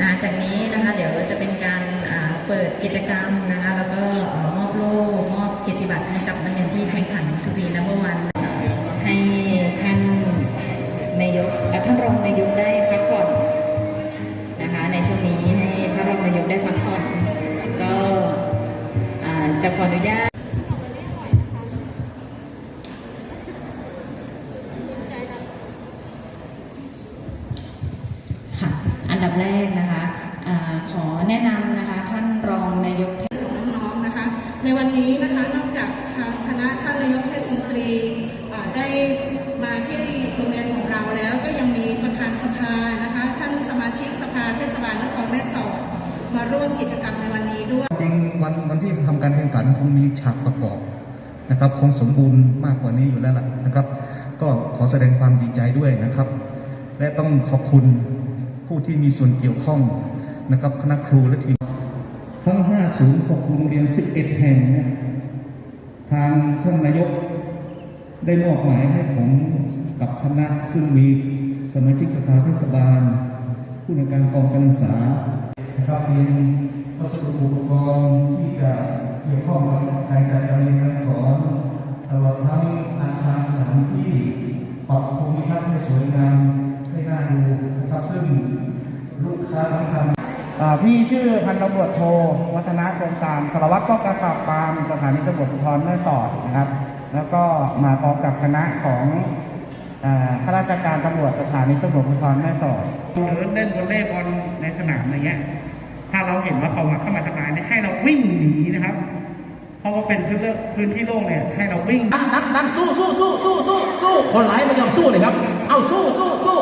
นะจากนี้นะคะเดี๋ยวจะเป็นการเปิดกิจกรรมนะคะแล้วก็มอบโล่มอบเกียรติบัตรให้กับนักเรียนที่แข่งขันทูบีนัมเบอร์วันให้ท่านนายกและท่านรองนายกได้พักผ่อนนะคะในช่วงนี้ให้ท่านรองนายกได้พักผ่อนก็จะขออนุญาตค่ะอันดับแรกนะ นำนะคะ ท่านรองนายกของน้องๆนะคะ ในวันนี้นะคะนอกจากทางคณะท่านนายกเทศมนตรีได้มาที่โรงเรียนของเราแล้วก็ยังมีประธานสภานะคะ ท่านสมาชิกสภาเทศบาลนครแม่สอดมาร่วมกิจกรรมในวันนี้ด้วย จริงวันวันที่ทำการแข่งขันคงมีฉากประกอบนะครับคงสมบูรณ์มากกว่านี้อยู่แล้วล่ะนะครับ ก็ขอแสดงความดีใจด้วยนะครับ และต้องขอบคุณผู้ที่มีส่วนเกี่ยวข้อง นะครับคณะครูและทีมทั้ง5ศูนย์ของโรงเรียน 11 แห่งเนี่ยทางท่านนายกได้มอบหมายให้ผมกับคณะซึ่งมีสมาชิกสภาเทศบาล ผู้ในการกองการศึกษานะครับเป็นวัสดุอุปกรณ์ที่จะเกี่ยวข้องกับการจัดการเรียนการสอนตลอดทั้งอาคารสถานที่ปรับภูมิทัศน์ให้สวยงามให้น่าดูนะครับซึ่งลูกค้าสำคัญ พี่ชื่อพันตำรวจโทวัฒนากรมตามสารวัตรป้องกันปราบปรามสถานีตำรวจภูธรแม่สอดนะครับ แล้วก็มาพร้อมกับคณะของอ่าข้าราชการตำรวจสถานีตำรวจภูธรแม่สอดหรือเล่นวอลเลย์บอลในสนามอะไรเงี้ยถ้าเราเห็นว่าเขามาเข้ามาทำลายเนี่ยให้เราวิ่งหนีนะครับ เพราะว่าเป็นพื้นที่พื้นที่โล่งเนี่ยให้เราวิ่งดันดันดันสู้สู้สู้สู้สู้สู้คนร้ายไม่ยอมสู้เลยครับ เอาสู้สู้สู้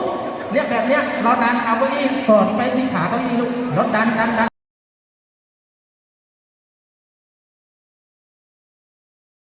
เนี่ยแบบเนี้ยเราดันเอาเก้าอี้สอดไปที่ขาเก้าอี้ลูกรถดันดันดัน